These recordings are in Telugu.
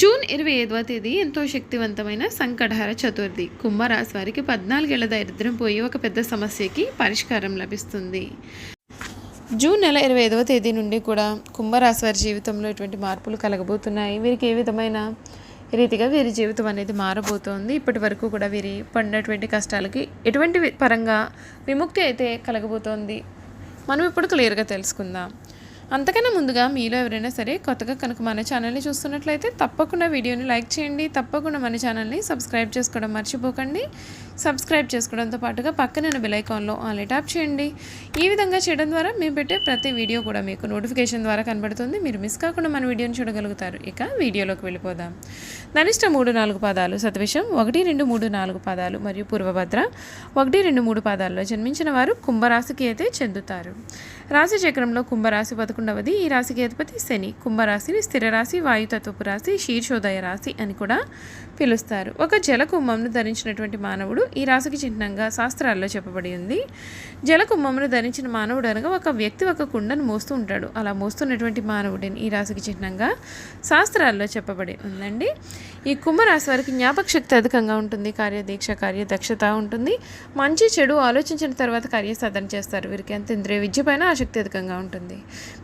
జూన్ ఇరవై ఐదవ తేదీ ఎంతో శక్తివంతమైన సంకటహార చతుర్థి. కుంభరాశి వారికి పద్నాలుగేళ్ళ దరిద్రం పోయి ఒక పెద్ద సమస్యకి పరిష్కారం లభిస్తుంది. జూన్ నెల ఇరవై ఐదవ తేదీ నుండి కూడా కుంభరాశి వారి జీవితంలో ఎటువంటి మార్పులు కలగబోతున్నాయి. వీరికి ఏ విధమైన రీతిగా వీరి జీవితం అనేది మారబోతోంది. ఇప్పటి వరకు కూడా వీరి పడినటువంటి కష్టాలకి ఎటువంటి పరంగా విముక్తి అయితే కలగబోతోంది. మనం ఇప్పుడు క్లియర్గా తెలుసుకుందాం. అంతకన్నా ముందుగా మీలో ఎవరైనా సరే కొత్తగా కనుక మన ఛానల్ని చూస్తున్నట్లయితే తప్పకుండా వీడియోని లైక్ చేయండి తప్పకుండా మన ఛానల్ని సబ్స్క్రైబ్ చేసుకోవడం మర్చిపోకండి. సబ్స్క్రైబ్ చేసుకోవడంతో పాటుగా పక్కన బెలైకాన్లో ఆన్లై ట్యాప్ చేయండి. ఈ విధంగా చేయడం ద్వారా మేము పెట్టే ప్రతి వీడియో కూడా మీకు నోటిఫికేషన్ ద్వారా కనబడుతుంది. మీరు మిస్ కాకుండా మన వీడియోని చూడగలుగుతారు. ఇక వీడియోలోకి వెళ్ళిపోదాం. ధనిష్ట మూడు నాలుగు పాదాలు సతవిషం ఒకటి రెండు మూడు నాలుగు పాదాలు మరియు పూర్వభద్ర ఒకటి రెండు మూడు పాదాల్లో జన్మించిన వారు కుంభరాశికి అయితే చెందుతారు. రాశి చక్రంలో కుంభరాశి పదకొండవది ఈ రాశికి అధిపతి శని. కుంభరాశిని స్థిరరాశి వాయుతత్వపు రాశి శీర్షోదయ రాశి అని కూడా పిలుస్తారు. ఒక జలకుంభంను ధరించినటువంటి మానవుడు ఈ రాశికి చిహ్నంగా శాస్త్రాల్లో చెప్పబడి ఉంది. జలకుంభమును ధరించిన మానవుడు అనగా ఒక వ్యక్తి ఒక కుండను మోస్తూ ఉంటాడు. అలా మోస్తున్నటువంటి మానవుడిని ఈ రాశికి చిహ్నంగా శాస్త్రాల్లో చెప్పబడి ఉందండి. ఈ కుంభరాశి వారికి జ్ఞాపక శక్తి అధికంగా ఉంటుంది. కార్యదీక్ష కార్యదక్షత ఉంటుంది. మంచి చెడు ఆలోచించిన తర్వాత కార్యసాధన చేస్తారు. వీరికి అంత ఇంద్రియ విద్య పైన ఆసక్తి అధికంగా ఉంటుంది.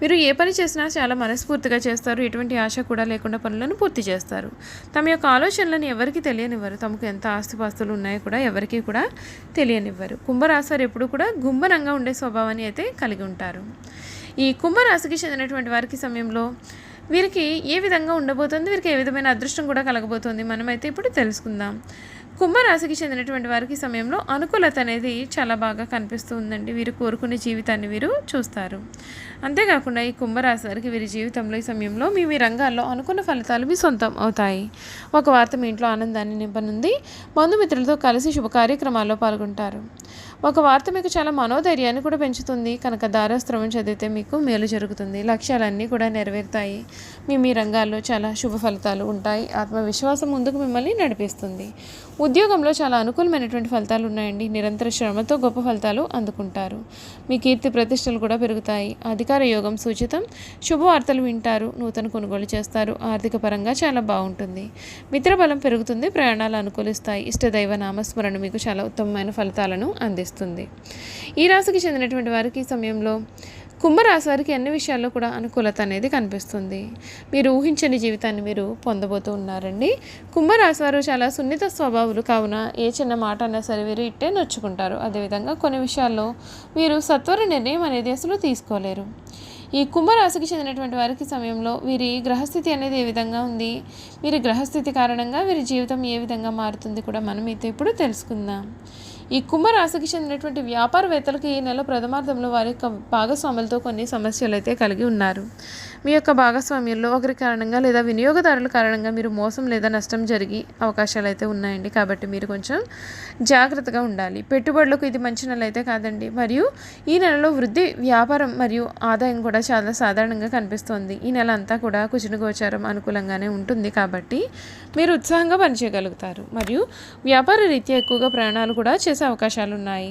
మీరు ఏ పని చేసినా చాలా మనస్ఫూర్తిగా చేస్తారు. ఎటువంటి ఆశ కూడా లేకుండా పనులను పూర్తి చేస్తారు. తమ యొక్క ఆలోచనలను ఎవరికి తెలియనివ్వరు. తమకు ఎంత ఆస్తిపాస్తులు ఉన్నాయో కూడా ఎవరికీ కూడా తెలియనివ్వరు. కుంభరాశి వారు ఎప్పుడు కూడా గుంభనంగా ఉండే స్వభావాన్ని అయితే కలిగి ఉంటారు. ఈ కుంభరాశికి చెందినటువంటి వారికి సమయంలో వీరికి ఏ విధంగా ఉండబోతుంది? వీరికి ఏ విధమైన అదృష్టం కూడా కలగబోతుంది? మనమైతే ఇప్పుడు తెలుసుకుందాం. కుంభరాశికి చెందినటువంటి వారికి సమయంలో అనుకూలత అనేది చాలా బాగా కనిపిస్తూ ఉందండి వీరు కోరుకునే జీవితాన్ని వీరు చూస్తారు. అంతేకాకుండా ఈ కుంభరాశి వారికి వీరి జీవితంలో ఈ సమయంలో మీ మీ రంగాల్లో అనుకున్న ఫలితాలు మీ సొంతం అవుతాయి. ఒక వార్త మీ ఇంట్లో ఆనందాన్ని నింపనుంది. బంధుమిత్రులతో కలిసి శుభ కార్యక్రమాల్లో పాల్గొంటారు. ఒక వార్త మీకు చాలా మనోధైర్యాన్ని కూడా పెంచుతుంది. కనుక దారాస్త్రవం చదివితే మీకు మేలు జరుగుతుంది. లక్ష్యాలన్నీ కూడా నెరవేరుతాయి. మీ మీ రంగాల్లో చాలా శుభ ఫలితాలు ఉంటాయి. ఆత్మవిశ్వాసం ముందుకు మిమ్మల్ని నడిపిస్తుంది. ఉద్యోగంలో చాలా అనుకూలమైనటువంటి ఫలితాలు ఉన్నాయండి. నిరంతర శ్రమతో గొప్ప ఫలితాలు అందుకుంటారు. మీ కీర్తి ప్రతిష్టలు కూడా పెరుగుతాయి. అధికార యోగం సూచితం. శుభవార్తలు వింటారు. నూతన కొనుగోలు చేస్తారు. ఆర్థిక పరంగా చాలా బాగుంటుంది. మిత్రబలం పెరుగుతుంది. ప్రయాణాలు అనుకూలిస్తాయి. ఇష్టదైవ నామస్మరణ మీకు చాలా ఉత్తమమైన ఫలితాలను అందిస్తుంది. ఈ రాశికి చెందినటువంటి వారికి ఈ సమయంలో కుంభరాశి వారికి అన్ని విషయాల్లో కూడా అనుకూలత అనేది కనిపిస్తుంది. మీరు ఊహించని జీవితాన్ని మీరు పొందబోతూ ఉన్నారండి. కుంభరాశి వారు చాలా సున్నిత స్వభావులు కావున ఏ చిన్న మాట అన్నా సరే వీరు ఇట్టే నొచ్చుకుంటారు. అదేవిధంగా కొన్ని విషయాల్లో వీరు సత్వర నిర్ణయం అనేది అసలు తీసుకోలేరు. ఈ కుంభరాశికి చెందినటువంటి వారికి సమయంలో వీరి గ్రహస్థితి అనేది ఏ విధంగా ఉంది? వీరి గ్రహస్థితి కారణంగా వీరి జీవితం ఏ విధంగా మారుతుంది కూడా మనం అయితే ఇప్పుడు తెలుసుకుందాం. ఈ కుంభరాశికి చెందినటువంటి వ్యాపారవేత్తలకు ఈ నెల ప్రథమార్థంలో వారి యొక్క భాగస్వాములతో కొన్ని సమస్యలు అయితే కలిగి ఉన్నారు. మీ యొక్క భాగస్వామ్యంలో ఒకరి కారణంగా లేదా వినియోగదారుల కారణంగా మీరు మోసం లేదా నష్టం జరిగి అవకాశాలు అయితే ఉన్నాయండి. కాబట్టి మీరు కొంచెం జాగ్రత్తగా ఉండాలి. పెట్టుబడులకు ఇది మంచి నెల అయితే కాదండి. మరియు ఈ నెలలో వృద్ధి వ్యాపారం మరియు ఆదాయం కూడా చాలా సాధారణంగా కనిపిస్తోంది. ఈ నెల అంతా కూడా కుచిన గోచారం అనుకూలంగానే ఉంటుంది. కాబట్టి మీరు ఉత్సాహంగా పనిచేయగలుగుతారు. మరియు వ్యాపార రీత్యా ఎక్కువగా ప్రయాణాలు కూడా చేసే అవకాశాలు ఉన్నాయి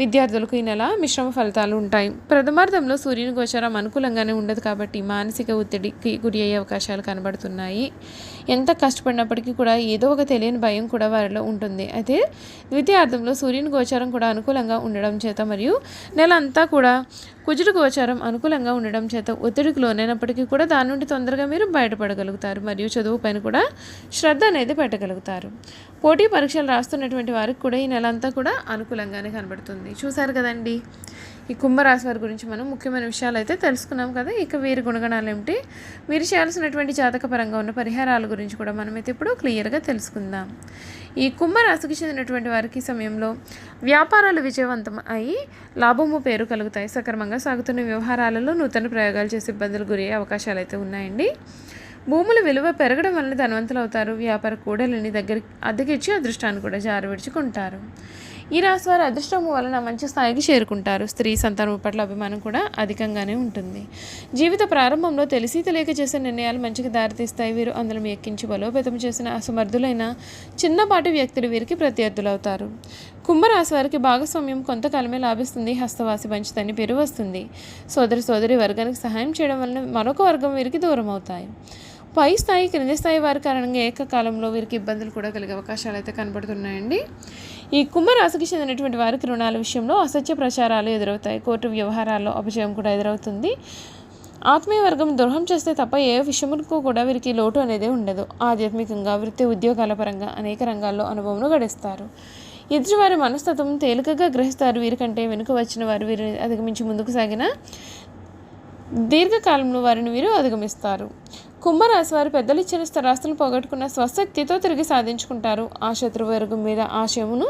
విద్యార్థులకు ఈ నెల మిశ్రమ ఫలితాలు ఉంటాయి. ప్రథమార్థంలో సూర్యుని గోచారం అనుకూలంగానే ఉండదు కాబట్టి మానసిక ఒత్తిడికి గురి అయ్యే అవకాశాలు కనబడుతున్నాయి. ఎంత కష్టపడినప్పటికీ కూడా ఏదో ఒక తెలియని భయం కూడా వారిలో ఉంటుంది. అయితే ద్వితీయార్థంలో సూర్యుని గోచారం కూడా అనుకూలంగా ఉండడం చేత మరియు నెల అంతా కూడా కుజుడు గోచారం అనుకూలంగా ఉండడం చేత ఒత్తిడికి లోనైనప్పటికీ కూడా దాని నుండి తొందరగా మీరు బయటపడగలుగుతారు మరియు చదువు పైన కూడా శ్రద్ధ అనేది పెట్టగలుగుతారు. పోటీ పరీక్షలు రాస్తున్నటువంటి వారికి కూడా ఈ నెల అంతా కూడా అనుకూలంగానే కనబడుతుంది. చూసారు కదండి? ఈ కుంభరాశి వారి గురించి మనం ముఖ్యమైన విషయాలు అయితే తెలుసుకున్నాం కదా? ఇక వీరి గుణగణాలు ఏమిటి? వీరు చేయాల్సినటువంటి జాతక పరంగా ఉన్న పరిహారాల గురించి కూడా మనమైతే ఇప్పుడు క్లియర్గా తెలుసుకుందాం. ఈ కుంభరాశికి చెందినటువంటి వారికి సమయంలో వ్యాపారాలు విజయవంతం అయి లాభము పేరు కలుగుతాయి. సక్రమంగా సాగుతున్న వ్యవహారాలలో నూతన ప్రయోగాలు చేసే ఇబ్బందులు గురయ్యే అవకాశాలు అయితే ఉన్నాయండి. భూముల విలువ పెరగడం వలన ధనవంతులు అవుతారు. వ్యాపార కూడలిని దగ్గరికి అద్దెకిచ్చి అదృష్టాన్ని కూడా జారవిడుచుకుంటారు. ఈ రాశి వారి అదృష్టం వలన మంచి స్థాయికి చేరుకుంటారు. స్త్రీ సంతానం పట్ల అభిమానం కూడా అధికంగానే ఉంటుంది. జీవిత ప్రారంభంలో తెలిసి తెలియక చేసే నిర్ణయాలు మంచికి దారితీస్తాయి. వీరు అందులో ఎక్కించి బలోపేతం చేసిన అసమర్థులైన చిన్నపాటి వ్యక్తులు వీరికి ప్రత్యర్థులవుతారు. కుంభరాశి వారికి భాగస్వామ్యం కొంతకాలమే లాభిస్తుంది. హస్తవాసి పంచుతని పేరు వస్తుంది. సోదరి సోదరి వర్గానికి సహాయం చేయడం వలన మరొక వర్గం వీరికి దూరం అవుతాయి. పై స్థాయి క్రింది స్థాయి వారి కారణంగా ఏకకాలంలో వీరికి ఇబ్బందులు కూడా కలిగే అవకాశాలు అయితే కనబడుతున్నాయండి. ఈ కుంభరాశికి చెందినటువంటి వారికి రుణాల విషయంలో అసత్య ప్రచారాలు ఎదురవుతాయి. కోర్టు వ్యవహారాల్లో అపజయం కూడా ఎదురవుతుంది. ఆత్మీయ వర్గం ద్రోహం చేస్తే తప్ప ఏ విషయముకు కూడా వీరికి లోటు అనేది ఉండదు. ఆధ్యాత్మికంగా వృత్తి ఉద్యోగాల పరంగా అనేక రంగాల్లో అనుభవం గడిస్తారు. ఎదుటివారి మనస్తత్వం తేలికగా గ్రహిస్తారు. వీరికంటే వెనుక వచ్చిన వారు వీరిని అధిగమించి ముందుకు సాగిన దీర్ఘకాలంలో వారిని వీరు అధిగమిస్తారు. కుంభరాశి వారు పెద్దలు ఇచ్చిన స్థిరాస్తులు పోగొట్టుకున్న స్వశక్తితో తిరిగి సాధించుకుంటారు. ఆ శత్రు వర్గం మీద ఆశయమును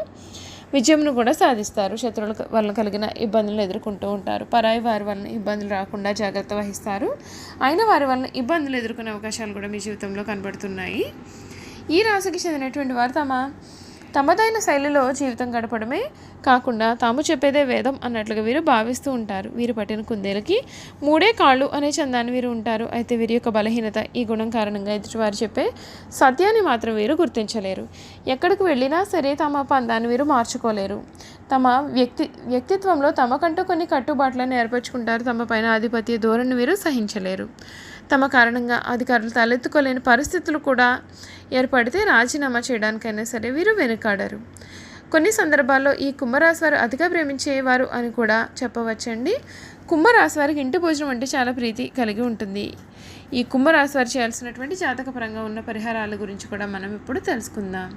విజయమును కూడా సాధిస్తారు. శత్రువుల వల్ల కలిగిన ఇబ్బందులను ఎదుర్కొంటూ ఉంటారు. పరాయి వారి వలన ఇబ్బందులు రాకుండా జాగ్రత్త వహిస్తారు. అయిన వారి వలన ఇబ్బందులు ఎదుర్కొనే అవకాశాలు కూడా మీ జీవితంలో కనబడుతున్నాయి. ఈ రాశికి చెందినటువంటి వారు తమ తమదైన శైలిలో జీవితం గడపడమే కాకుండా తాము చెప్పేదే వేదం అన్నట్లుగా వీరు భావిస్తూ ఉంటారు. వీరు పట్టిన కుందేలకి మూడే కాళ్ళు అనే చందాన్ని వీరు ఉంటారు. అయితే వీరి యొక్క బలహీనత ఈ గుణం కారణంగా ఎదుటివారు చెప్పే సత్యాన్ని మాత్రం వీరు గుర్తించలేరు. ఎక్కడికి వెళ్ళినా సరే తమ పందాన్ని వీరు మార్చుకోలేరు. తమ వ్యక్తి వ్యక్తిత్వంలో తమకంటూ కొన్ని కట్టుబాట్లను ఏర్పరచుకుంటారు. తమ పైన ఆధిపత్య ధోరణి వీరు సహించలేరు. తమ కారణంగా అధికారులు తలెత్తుకోలేని పరిస్థితులు కూడా ఏర్పడితే రాజీనామా చేయడానికైనా సరే వీరు వెనుకాడరు. కొన్ని సందర్భాల్లో ఈ కుంభరాశి వారు అతిగా ప్రేమించేవారు అని కూడా చెప్పవచ్చండి. కుంభరాశి వారికి ఇంటి భోజనం అంటే చాలా ప్రీతి కలిగి ఉంటుంది. ఈ కుంభరాశి వారు చేయాల్సినటువంటి జాతకపరంగా ఉన్న పరిహారాల గురించి కూడా మనం ఇప్పుడు తెలుసుకుందాం.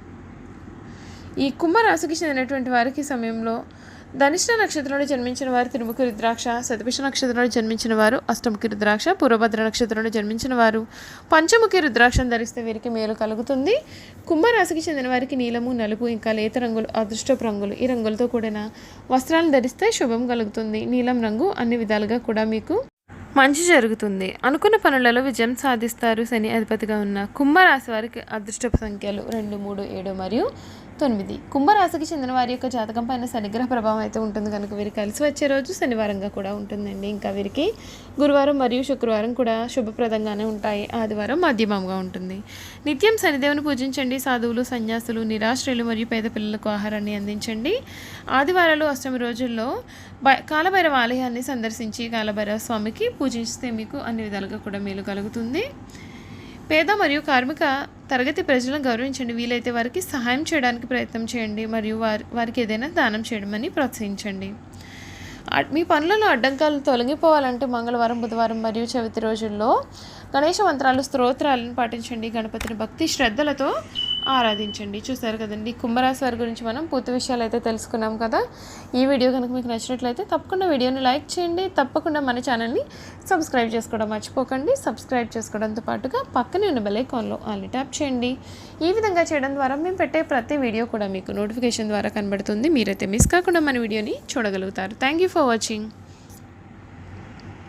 ఈ కుంభరాశికి చెందినటువంటి వారికి సమయంలో ధనిష్ట నక్షత్రంలో జన్మించిన వారు తిరుముఖి రుద్రాక్ష శతభిష నక్షత్రంలో జన్మించిన వారు అష్టముఖి రుద్రాక్ష పూర్వభద్ర నక్షత్రంలో జన్మించిన వారు పంచముఖి రుద్రాక్షను ధరిస్తే వీరికి మేలు కలుగుతుంది. కుంభరాశికి చెందిన వారికి నీలము నలుపు ఇంకా లేత రంగులు అదృష్టపు రంగులు ఈ రంగులతో కూడిన వస్త్రాలను ధరిస్తే శుభం కలుగుతుంది. నీలం రంగు అన్ని విధాలుగా కూడా మీకు మంచి జరుగుతుంది. అనుకున్న పనులలో విజయం సాధిస్తారు శని అధిపతిగా ఉన్న కుంభరాశి వారికి అదృష్టపు సంఖ్యలు రెండు మూడు ఏడు మరియు తొమ్మిది. కుంభరాశికి చెందిన వారి యొక్క జాతకం పైన శనిగ్రహ ప్రభావం అయితే ఉంటుంది కనుక వీరికి కలిసి వచ్చే రోజు శనివారంగా కూడా ఉంటుందండి. ఇంకా వీరికి గురువారం మరియు శుక్రవారం కూడా శుభప్రదంగానే ఉంటాయి. ఆదివారం మధ్యమంగా ఉంటుంది. నిత్యం శనిదేవుని పూజించండి. సాధువులు సన్యాసులు నిరాశ్రయులు మరియు పేద పిల్లలకు ఆహారాన్ని అందించండి. ఆదివారాలు అష్టమి రోజుల్లో బ కాలభైరవ ఆలయాన్ని సందర్శించి కాలభైరవ స్వామికి పూజిస్తే మీకు అన్ని విధాలుగా కూడా మేలు కలుగుతుంది. పేద మరియు కార్మిక తరగతి ప్రజలను గౌరవించండి. వీలైతే వారికి సహాయం చేయడానికి ప్రయత్నం చేయండి మరియు వారి వారికి ఏదైనా దానం చేయడమని ప్రోత్సహించండి. మీ పనులలో అడ్డంకాలు తొలగిపోవాలంటే మంగళవారం బుధవారం మరియు చవితి రోజుల్లో గణేష మంత్రాలు స్తోత్రాలను పాటించండి. గణపతిని భక్తి శ్రద్ధలతో ఆరాధించండి. చూసారు కదండి కుంభరాశి వారి గురించి మనం పూర్తి విషయాలు అయితే తెలుసుకున్నాం కదా. ఈ వీడియో కనుక మీకు నచ్చినట్లయితే తప్పకుండా వీడియోని లైక్ చేయండి. తప్పకుండా మన ఛానల్ని సబ్స్క్రైబ్ చేసుకోవడం మర్చిపోకండి. సబ్స్క్రైబ్ చేసుకోవడంతో పాటుగా పక్కనే ఉన్న బెల్ ఐకాన్లో ఆల్ని ట్యాప్ చేయండి. ఈ విధంగా చేయడం ద్వారా మేము పెట్టే ప్రతి వీడియో కూడా మీకు నోటిఫికేషన్ ద్వారా కనబడుతుంది. మీరైతే మిస్ కాకుండా మన వీడియోని చూడగలుగుతారు. Thank you for watching.